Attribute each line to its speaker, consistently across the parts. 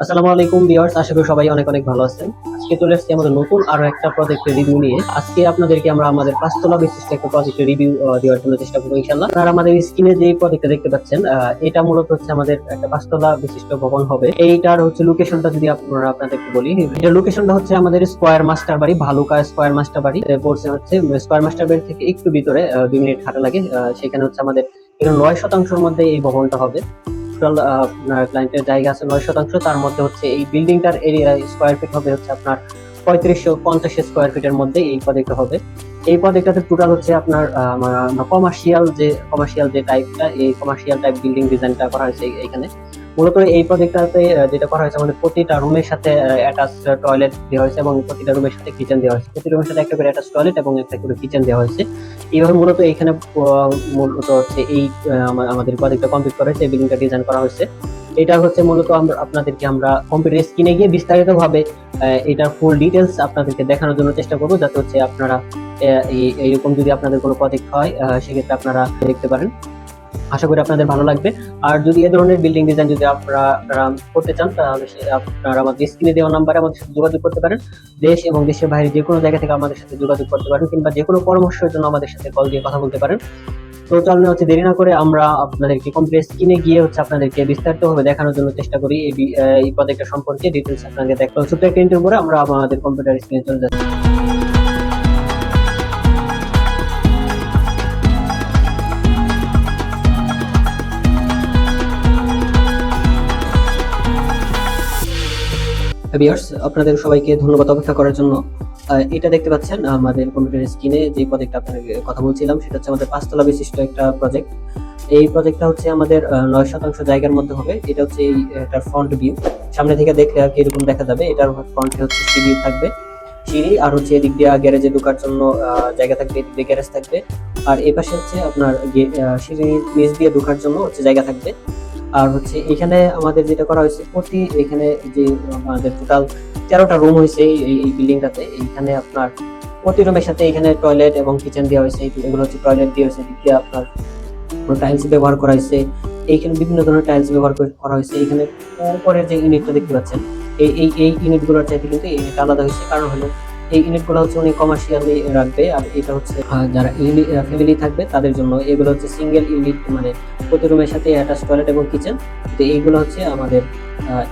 Speaker 1: আসসালামু আলাইকুম ভিউয়ার্স, আশা করি সবাই অনেক অনেক ভালো আছেন। আজকে চলে এসেছি আমাদের নতুন আরও একটা প্রজেক্টের রিভিউ নিয়ে। আজকে আপনাদেরকে আমরা আমাদের পাঁচতলা বিশিষ্ট একটা প্রজেক্টের রিভিউ দেওয়ার জন্য চেষ্টা করব ইনশাল্লাহ আর আমাদের স্ক্রিনে যে প্রজেক্টটা দেখতে পাচ্ছেন এটা মূলত হচ্ছে আমাদের একটা পাঁচতলা বিশিষ্ট ভবন হবে। এইটার হচ্ছে লোকেশনটা যদি আপনারা আপনাদেরকে বলি, এটা লোকেশনটা হচ্ছে আমাদের স্কোয়ার মাস্টার বাড়ি, ভালুকা স্কোয়ার মাস্টার বাড়ি। পড়ছে হচ্ছে স্কোয়ার মাস্টার বাড়ি থেকে একটু ভিতরে দুই মিনিট হাঁটা লাগে। সেখানে হচ্ছে আমাদের নয় শতাংশের মধ্যে এই ভবনটা হবে। টোটাল ক্লায়েন্টের জায়গা আছে নয় শতাংশ, তার মধ্যে হচ্ছে এই বিল্ডিংটার এরিয়া স্কোয়ার ফিট হবে হচ্ছে আপনার পঁয়ত্রিশশো পঞ্চাশ স্কোয়ার ফিটের মধ্যে এই প্রজেক্টটা হবে। এই প্রজেক্টটাতে টোটাল হচ্ছে আপনার কমার্শিয়াল যে কমার্শিয়াল যে টাইপটা এই কমার্শিয়াল টাইপ বিল্ডিং ডিজাইনটা করা হয়েছে এইখানে এখানে। মূলত এই প্রজেক্টটাতে যেটা করা হয়েছে, আমাদের প্রতিটা রুমের সাথে অ্যাটাচ টয়লেট দেওয়া হয়েছে এবং প্রতিটা রুমের সাথে কিচেন দেওয়া হয়েছে। প্রতি রুমের সাথে একটা করে অ্যাটাচ টয়লেট এবং একটা করে কিচেন দেওয়া হয়েছে। এইভাবে মূলত এখানে মূলত হচ্ছে এই আমাদের প্রজেক্টটা কমপ্লিট করা হয়েছে বিল্ডিংটা ডিজাইন করা হয়েছে। এটা হচ্ছে মূলত আমরা, আপনাদেরকে আমরা কম্পিউটার স্ক্রিনে গিয়ে বিস্তারিত ভাবে এটার ফুল ডিটেলস আপনাদেরকে দেখানোর জন্য চেষ্টা করব, যাতে হচ্ছে আপনারা এইরকম যদি আপনাদের কোনো প্রজেক্ট হয় সেক্ষেত্রে আপনারা দেখতে পারেন। আশা করি আপনাদের ভালো লাগবে। আর যদি এ ধরনের বিল্ডিং ডিজাইন যদি আপনারা করতে চান, তাহলে আপনারা আমাদের স্ক্রিনে দেওয়া নাম্বারে আমাদের সাথে যোগাযোগ করতে পারেন। দেশ এবং দেশের বাইরে যে কোনো জায়গা থেকে আমাদের সাথে যোগাযোগ করতে পারেন কিংবা যে কোনো পরামর্শের জন্য আমাদের সাথে কল দিয়ে কথা বলতে পারেন। তো চলুন হচ্ছে দেরি না করে আমরা আপনাদেরকে কমপ্লেক্স কিনে গিয়ে হচ্ছে আপনাদেরকে বিস্তারিতভাবে দেখানোর জন্য চেষ্টা করি। এই প্রজেক্টটা সম্পর্কে ডিটেলস আপনাদের দেখতে ছোট্ট একটা করে আমরা আমাদের কম্পিউটার স্ক্রিনে চলে যাচ্ছি। ভিউয়ার্স আপনাদের সবাইকে ধন্যবাদ অপেক্ষা করার জন্য। এটা দেখতে পাচ্ছেন আমাদের কম্পিউটার স্ক্রিনে যে প্রজেক্ট আপনাকে কথা বলছিলাম, সেটা হচ্ছে আমাদের পাঁচতলা বিশিষ্ট একটা প্রজেক্ট এই প্রজেক্টটা হচ্ছে আমাদের নয় শতাংশ জায়গার মধ্যে হবে। এটা হচ্ছে এই এটার ফ্রন্ট ভিউ সামনে থেকে দেখলে আর কি এরকম দেখা যাবে। এটার ফ্রন্টে হচ্ছে সিঁড়ি থাকবে। সিঁড়ি আর হচ্ছে এদিক দিয়ে গ্যারেজে ঢোকার জন্য জায়গা থাকবে, এদিক দিয়ে গ্যারেজ থাকবে। আর এই পাশে হচ্ছে আপনার সিঁড়ির নিচ দিয়ে ঢোকার জন্য হচ্ছে জায়গা থাকবে। আর হচ্ছে এখানে আমাদের যেটা করা হয়েছে, প্রতি এখানে যে আমাদের টোটাল তেরোটা রুম হয়েছে এই বিল্ডিংটাতে এইখানে আপনার প্রতি রুমের সাথে এখানে টয়লেট এবং কিচেন দেওয়া হয়েছে। এগুলো হচ্ছে টয়লেট দেওয়া হয়েছে দিয়ে আপনার টাইলস ব্যবহার করা হয়েছে। এইখানে বিভিন্ন ধরনের টাইলস ব্যবহার করা হয়েছে। এখানে উপরের যে ইউনিটটা দেখতে পাচ্ছেন, এই এই এই ইউনিটগুলোর চাইতে কিন্তু এই ইউনিট আলাদা হয়েছে। কারণ হলো এই ইউনিটগুলো হচ্ছে উনি কমার্শিয়ালি রাখবে আর এটা হচ্ছে যারা ফ্যামিলি থাকবে তাদের জন্য। এগুলো হচ্ছে সিঙ্গেল ইউনিট মানে প্রতি রুমের সাথে অ্যাটাচ টয়লেট এবং কিচেন তো এইগুলো হচ্ছে আমাদের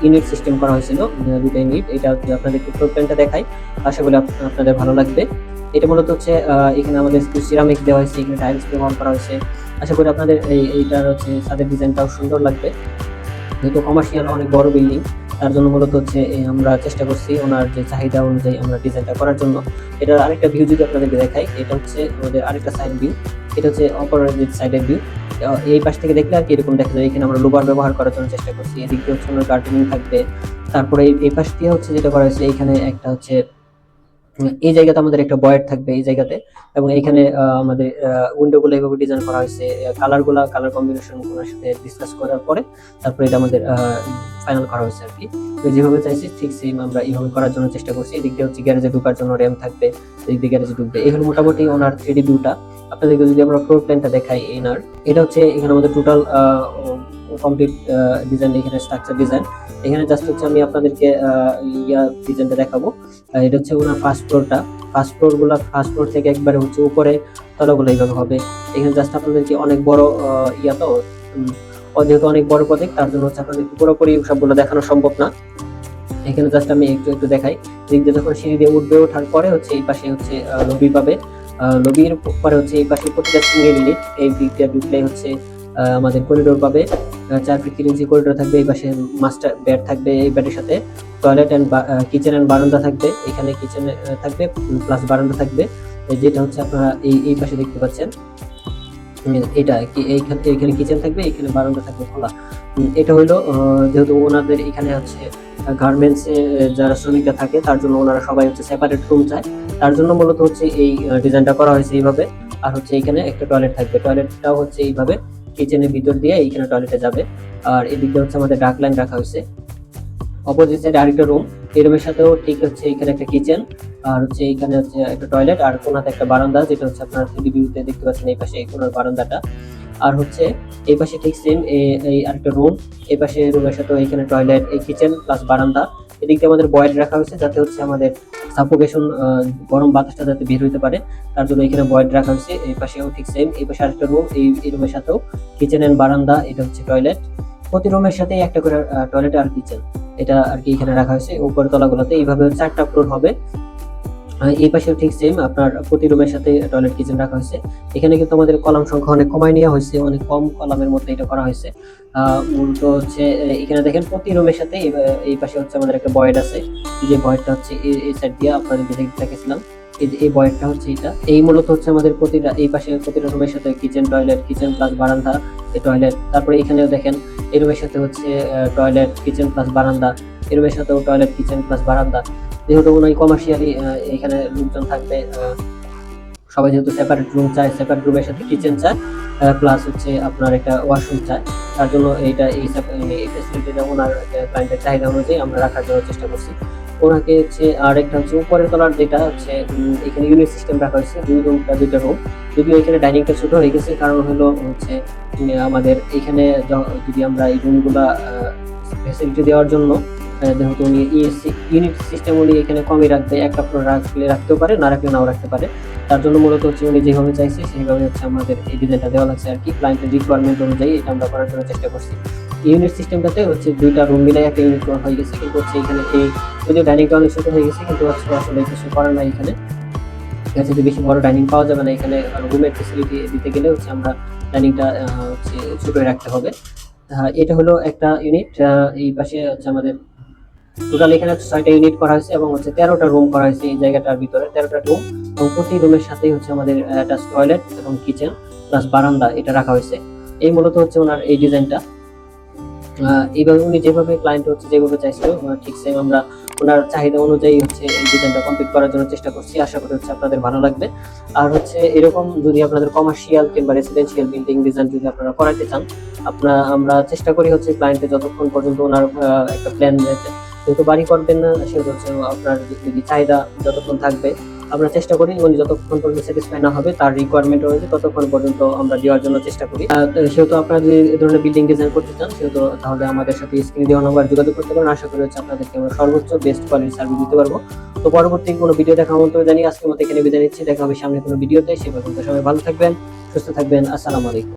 Speaker 1: ইউনিট সিস্টেম করা হয়েছিল দুটো ইউনিট এটা হচ্ছে আপনাদেরকে ফ্লোর প্ল্যানটা দেখাই। আশা করি আপ- আপনাদের ভালো লাগবে। এটা মূলত হচ্ছে এখানে আমাদের সিরামিক দেওয়া হয়েছে, এখানে টাইলস ব্যবহার করা হয়েছে। আশা করি আপনাদের এই, এইটার হচ্ছে ছাদের ডিজাইনটাও সুন্দর লাগবে। যেহেতু কমার্শিয়াল অনেক বড় বিল্ডিং তার জন্য মূলত হচ্ছে আমরা চেষ্টা করছি ওনার যে চাহিদা অনুযায়ী আমরা ডিজাইনটা করার জন্য। এটার আরেকটা ভিউ যদি আপনাদেরকে দেখাই, এটা হচ্ছে আমাদের আরেকটা সাইড ভিউ এটা হচ্ছে অপোজিট সাইডের ভিউ এই পাশ থেকে দেখলে আর কি এরকম দেখা যায়, এখানে আমরা লোবার ব্যবহার করার জন্য চেষ্টা করছি। এদিক দিয়ে হচ্ছে গার্ডেনিং থাকবে। তারপরে এই- পাশ দিয়ে হচ্ছে যেটা করা হয়েছে, এখানে একটা হচ্ছে এই জায়গাতে আমাদের একটা বয়েড থাকবে এই জায়গাতে এবং এখানে আমাদের উইন্ডো গুলো এইভাবে ডিজাইন করা হয়েছে কালারগুলা কালার কম্বিনেশন ওনার সাথে ডিসকাস করার পরে তারপরে এটা আমাদের ফাইনাল করা হয়েছে আর কি। তো যেভাবে চাইছি ঠিক সেম আমরা এইভাবে করার জন্য চেষ্টা করছি। এদিক দিয়ে হচ্ছে গ্যারেজে ঢুকার জন্য র্যাম থাকবে, এদিক দিয়ে গ্যারেজে ঢুকবে। এখানে মোটামুটি ওনার থ্রিডি ভিউটা আপনাদেরকে যদি আমরা ফ্লোর প্ল্যানটা দেখাই এনার এটা হচ্ছে এখানে আমাদের টোটাল কমপ্লিট ডিজাইন এখানে স্ট্রাকচার ডিজাইন এখানে জাস্ট হচ্ছে আমি আপনাদেরকে ইয়া ডিজাইনটা দেখাবো। এটা হচ্ছে ওনার ফার্স্ট ফ্লোরটা ফার্স্ট ফ্লোরগুলা ফার্স্ট ফ্লোর থেকে একবারে হচ্ছে উপরে তলাগুলো এইভাবে হবে। এখানে জাস্ট আপনাদেরকে অনেক বড় ইয়া তো যেহেতু অনেক বড় প্রজেক্ট তার জন্য হচ্ছে আপনাদের পুরোপুরি সবগুলো দেখানো সম্ভব না। এখানে জাস্ট আমি একটু একটু দেখাই। দিয়ে যখন সিঁড়ি দিয়ে উঠবে ওঠার পরে হচ্ছে এই পাশে হচ্ছে লবি পাবে। লবির পরে হচ্ছে এই পাশে প্রতিটা সিঙ্গেল ইউনিট এই দিক ডুপ্লাই হচ্ছে আমাদের করিডোর পাবে। চার ফিট তিন ইঞ্চি করিডোর থাকবে, এই পাশে মাস্টার বেড থাকবে এই বেডের সাথে। টয়লেট অ্যান্ড কিচেন অ্যান্ড বারান্দা থাকবে, এখানে কিচেন থাকবে প্লাস বারান্দা থাকবে। যেটা হচ্ছে আপনারা এই এই পাশে দেখতে পাচ্ছেন। এটা কি, এইখানে এখানে কিচেন থাকবে এখানে বারান্দা থাকবে, খোলা। এটা হলো যেহেতু ওনাদের এখানে হচ্ছে গার্মেন্টস যারা শ্রমিকরা থাকে, তার জন্য ওনারা সবাই হচ্ছে সেপারেট রুম চায়। তার জন্য মূলত হচ্ছে এই ডিজাইনটা করা হয়েছে এইভাবে। আর হচ্ছে এখানে একটা টয়লেট থাকবে। টয়লেটটাও হচ্ছে এইভাবে কিচেনের ভিতর দিয়ে এইখানে টয়লেটে যাবে। আর এদিকে হচ্ছে আমাদের ডাক লাইন রাখা হয়েছে। অপোজিট সাইডে আরেকটা রুম এই রুমের সাথেও ঠিক হচ্ছে এখানে একটা কিচেন আর হচ্ছে এখানে হচ্ছে একটা টয়লেট আর কোনাতে একটা বারান্দা, যেটা হচ্ছে আপনার থ্রি ভিউতে দেখতে পাচ্ছেন এই পাশে এই কোনার বারান্দাটা। আর হচ্ছে এই পাশে ঠিক সেম এই আরেকটা রুম এই পাশে রুমের সাথে এখানে টয়লেট এই কিচেন প্লাস বারান্দা। এদিক আমাদের বয়েড রাখা হয়েছে যাতে হচ্ছে আমাদের সাফোকেশন গরম বাতাসটা যাতে বের হইতে পারে। তার জন্য এখানে বয়েড রাখা হয়েছে। এই পাশেও ঠিক সেম এই পাশে আরেকটা রুম এই রুমের সাথেও কিচেন এন্ড বারান্দা, এটা হচ্ছে টয়লেট প্রতি রুমের সাথে একটা করে টয়লেট আর কিচেন এটা আর কি এখানে রাখা হয়েছে। উপরের তলাগুলোতে এইভাবে চারটা ফ্লোর হবে। এই পাশেও ঠিক সেম আপনার প্রতি রুমের সাথে টয়লেট কিচেন রাখা হয়েছে। এখানে কিন্তু আমাদের কলাম সংখ্যা অনেক কমায় নেওয়া হয়েছে। অনেক কম কলামের মধ্যে এটা করা হয়েছে। মূলত হচ্ছে এখানে দেখেন প্রতি রুমের সাথে এই- পাশে হচ্ছে আমাদের একটা বয়েড আছে। যে বয়েডটা হচ্ছে এই- সাইড দিয়ে আপনাদের দেখে দেখেছিলাম। এই যে, এই বয়েডটা হচ্ছে এটা। এই মূলত হচ্ছে আমাদের প্রতিটা, এই পাশে প্রতিটা রুমের সাথে কিচেন টয়লেট কিচেন প্লাস বারান্দা, এই টয়লেট তারপরে এখানেও দেখেন, এই রুমের সাথে হচ্ছে টয়লেট কিচেন প্লাস বারান্দা, এই রুমের সাথেও টয়লেট কিচেন প্লাস বারান্দা। যেহেতু ওনাই কমার্শিয়ালি এখানে লোকজন থাকবে সবাই যেহেতু সেপারেট রুম চায় সেপারেট রুমের সাথে কিচেন চায় প্লাস হচ্ছে আপনার একটা ওয়াশরুম চায়, তার জন্য এইটা এই ফেসিলিটিটা ওনার ক্লায়েন্টের চাহিদা অনুযায়ী আমরা রাখার জন্য চেষ্টা করছি। ওনাকে হচ্ছে, আর একটা হচ্ছে উপরের তলার যেটা হচ্ছে এখানে ইউনিট সিস্টেম রাখা হয়েছে, দুই রুমটা দুইটা রুম যদিও এখানে ডাইনিংটা ছোট হয়ে গেছে, কারণ হলো হচ্ছে আমাদের এখানে যদি আমরা এই রুমগুলা ফেসিলিটি দেওয়ার জন্য যেহেতু উনি ইউনিট সিস্টেম উনি এখানে কমই রাখবে, একটা ফ্লোর রাখলে রাখতেও পারে, না রাখলে নাও রাখতে পারে। তার জন্য মূলত হচ্ছে উনি যেভাবে চাইছে, সেইভাবে হচ্ছে আমাদের এই ডিজাইনটা দেওয়া লাগছে আর কি ক্লায়েন্টের রিকোয়ারমেন্ট অনুযায়ী এটা আমরা করার জন্য চেষ্টা করছি। ইউনিট সিস্টেমটাতে হচ্ছে দুইটা রুম মিলাই একটা ইউনিট হয়ে গেছে। কিন্তু হচ্ছে এখানে এই যদিও ডাইনিংটা অনেক ছোট হয়ে গেছে, কিন্তু হচ্ছে আসলে কিছু করার নাই এখানে। আছে বেশি বড় ডাইনিং পাওয়া যাবে না এখানে রুমের ফেসিলিটি দিতে গেলে হচ্ছে আমরা ডাইনিংটা হচ্ছে ছোট রাখতে হবে। এটা হলো একটা ইউনিট এই পাশে হচ্ছে আমাদের টোটাল এখানে ছয়টা ইউনিট করা হয়েছে এবং হচ্ছে তেরোটা রুম করা হয়েছে এই জায়গাটার ভিতরে, তেরোটা রুম এবং প্রতি রুমের সাথেই হচ্ছে আমাদের একটা টয়লেট এবং কিচেন প্লাস বারান্দা এটা রাখা হয়েছে। এই মূলত হচ্ছে ওনার এই ডিজাইনটা এইভাবে উনি যেভাবে ক্লায়েন্ট হচ্ছে, যেভাবে চাইছিল ঠিক সেম আমরা ওনার চাহিদা অনুযায়ী হচ্ছে এই ডিজাইনটা কমপ্লিট করার জন্য চেষ্টা করছি। আশা করি হচ্ছে আপনাদের ভালো লাগবে। আর হচ্ছে এরকম যদি আপনাদের কমার্শিয়াল কিংবা রেসিডেন্সিয়াল বিল্ডিং ডিজাইন যদি আপনারা করাতে চান, আপনার, আমরা চেষ্টা করি হচ্ছে ক্লায়েন্টে যতক্ষণ পর্যন্ত ওনার একটা প্ল্যান রয়েছে যেহেতু বাড়ি করবেন না সেহেতু হচ্ছে আপনার যদি চাহিদা যতক্ষণ থাকবে, আমরা চেষ্টা করি উনি যতক্ষণ পর্যন্ত স্যাটিসফাই না হবে, তার রিকোয়ারমেন্ট অনুযায়ী ততক্ষণ পর্যন্ত আমরা দেওয়ার জন্য চেষ্টা করি। সেহেতু আপনারা যদি এই ধরনের বিল্ডিং ডিজাইন করতে চান, সেহেতু তাহলে আমাদের সাথে স্ক্রিনে দেওয়া নাম্বার যোগাযোগ করতে পারেন। আশা করি হচ্ছে আপনাদেরকে আমরা সর্বোচ্চ বেস্ট কোয়ালিটি সার্ভিস দিতে পারব। তো পরবর্তী কোনো ভিডিও দেখা মন্তব্য জানিয়ে আজকের মতো এখানে বিদায় নিচ্ছি। দেখা হবে সামনে কোনো ভিডিওতে সে পর্যন্ত সবাই ভালো থাকবেন, সুস্থ থাকবেন। আসসালামু আলাইকুম।